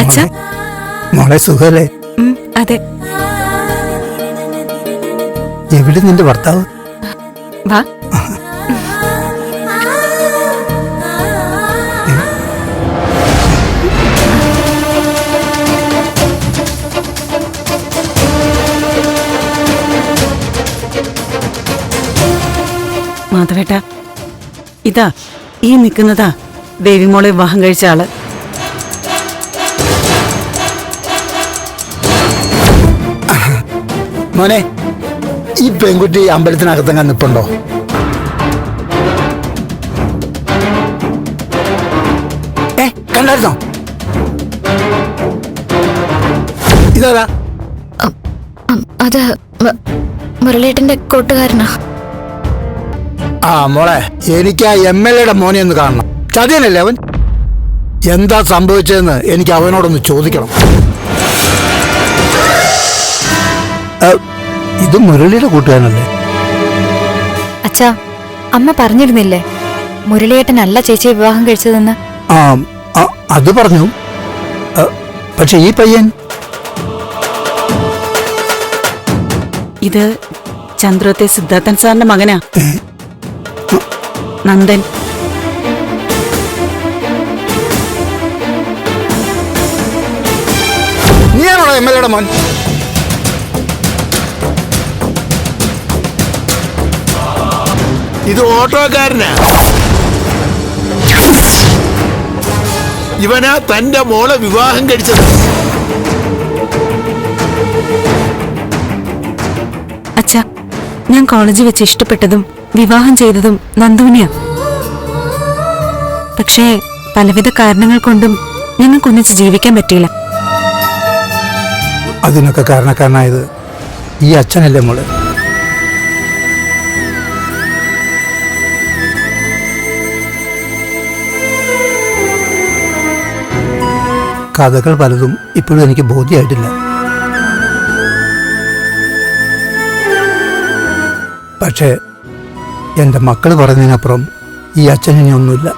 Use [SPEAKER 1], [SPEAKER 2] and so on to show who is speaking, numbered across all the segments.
[SPEAKER 1] അച്ഛാ.
[SPEAKER 2] മോളെ സുഖല്ലേ?
[SPEAKER 1] അതെ.
[SPEAKER 2] എവിടെ നിന്റെ ഭർത്താവ്?
[SPEAKER 1] വാ.
[SPEAKER 3] മാധവേട്ട ഇതാ ഈ നിൽക്കുന്നതാ ദേവിമോളെ വിവാഹം കഴിച്ച ആൾ.
[SPEAKER 2] മോനെ ഈ പെൺകുട്ടി അമ്പലത്തിനകത്തങ്ങാൻ നിപ്പുണ്ടോ? ഏ കണ്ടായിരുന്നോ? ഇതാ
[SPEAKER 4] അത് മുരളേട്ടന്റെ കൂട്ടുകാരനാ.
[SPEAKER 2] ആ മോളെ എനിക്ക് ആ എം എൽ എയുടെ മോനെ ഒന്ന് കാണണം. ചതിയനല്ലേ അവൻ? എന്താ സംഭവിച്ചതെന്ന് എനിക്ക് അവനോടൊന്ന് ചോദിക്കണം. ഇത് മുരളിയുടെ കൂട്ടുകാരനല്ലേ?
[SPEAKER 4] അച്ഛാ അമ്മ പറഞ്ഞിരുന്നില്ലേ? മുരളിയേട്ടനല്ല ചേച്ചിയെ വിവാഹം കഴിച്ചതെന്ന്?
[SPEAKER 2] ആ അത് പറഞ്ഞു. പക്ഷെ ഈ പയ്യൻ?
[SPEAKER 3] ഇത് ചന്ദ്രത്തെ സിദ്ധാർത്ഥൻ സാറിന്റെ മകനാ. നന്ദൻ.
[SPEAKER 2] നീയാണോ എം എൽ എയുടെ മോൻ?
[SPEAKER 5] ഇത് ഓട്ടോക്കാരനാ. ഇവനാ തന്റെ മോളെ വിവാഹം കഴിച്ചത്.
[SPEAKER 1] അച്ഛാ ഞാൻ കോളേജിൽ വെച്ച് ഇഷ്ടപ്പെട്ടതും വിവാഹം ചെയ്തതും നന്ദുവിനെയാ. പക്ഷേ പലവിധ കാരണങ്ങൾ കൊണ്ടും ഞങ്ങൾക്കൊന്നിച്ച് ജീവിക്കാൻ പറ്റിയില്ല.
[SPEAKER 2] അതിനൊക്കെ കാരണക്കാരനായത് ഈ അച്ഛനല്ലേ മോൾ? കഥകൾ പലതും ഇപ്പോഴും എനിക്ക് ബോധ്യമായിട്ടില്ല. പക്ഷേ എന്റെ മക്കൾ പറഞ്ഞതിനപ്പുറം ഈ അച്ഛനിനി ഒന്നുമില്ല.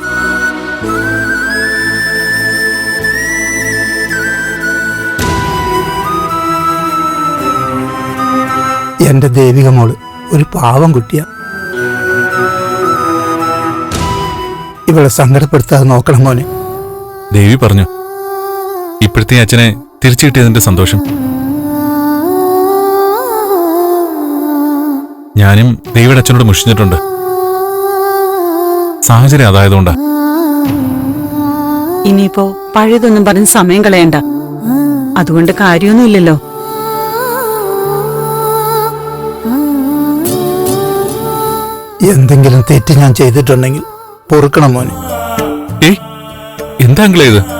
[SPEAKER 2] എന്റെ ദേവിക മോൾ ഒരു പാവം കുട്ടിയ. ഇവളെ സങ്കടപ്പെടുത്താതെ നോക്കണം മോനെ.
[SPEAKER 6] ദേവി പറഞ്ഞു? ഇപ്പോഴത്തെ അച്ഛനെ തിരിച്ചു കിട്ടിയതിന്റെ സന്തോഷം. ഞാനും ദേവിയുടെ അച്ഛനോട് മുഷിഞ്ഞിട്ടുണ്ട്. സാഹചര്യം അതായതുകൊണ്ടാ.
[SPEAKER 3] ഇനിയിപ്പോ പഴയതൊന്നും പറഞ്ഞ് സമയം കളയണ്ട. അതുകൊണ്ട് കാര്യമൊന്നുമില്ലല്ലോ
[SPEAKER 2] എന്തെങ്കിലും തെറ്റ് ഞാൻ ചെയ്തിട്ടുണ്ടെങ്കിൽ പൊറുക്കണം മോനെ.
[SPEAKER 6] എന്താ ഇത്?